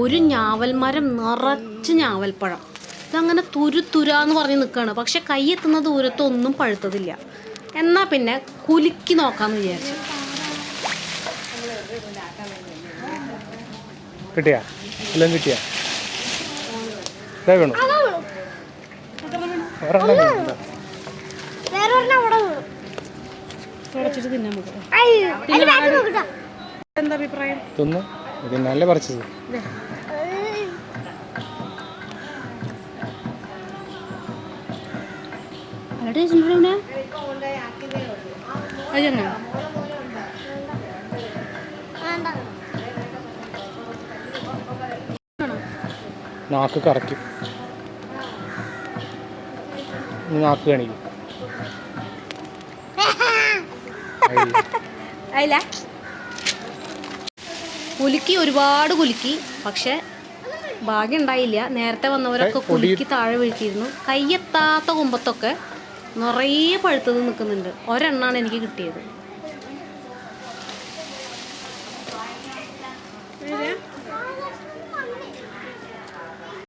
ഒരു ഞാവൽ മരം നിറച്ച് ഞാവൽപ്പഴം. ഇതങ്ങനെ തുരു തുരാന്ന് പറഞ്ഞ് നിൽക്കുകയാണ് പക്ഷെ കൈ എത്തുന്ന ദൂരത്തൊന്നും പഴുത്തതില്ല. എന്നാ പിന്നെ കുലുക്കി നോക്കാന്ന് വിചാരിച്ചു. കിട്ടിയാ? എല്ലാം കിട്ടിയാ? വേണു. എന്താ അഭിപ്രായം? പിന്നല്ലേ പറിച്ചത്. നാക്ക് കറക്കും നാക്ക് കാണിക്കും അതില്ല. കുലുക്കി ഒരുപാട് കുലുക്കി പക്ഷെ ഭാഗ്യം ഉണ്ടായില്ല. നേരത്തെ വന്നവരൊക്കെ കുലുക്കി താഴെ വീഴ്ത്തിയിരുന്നു. കയ്യെത്താത്ത കുമ്പത്തൊക്കെ നിറയെ പഴുത്തത് നിൽക്കുന്നുണ്ട്. ഒരെണ്ണാണ് എനിക്ക് കിട്ടിയത്.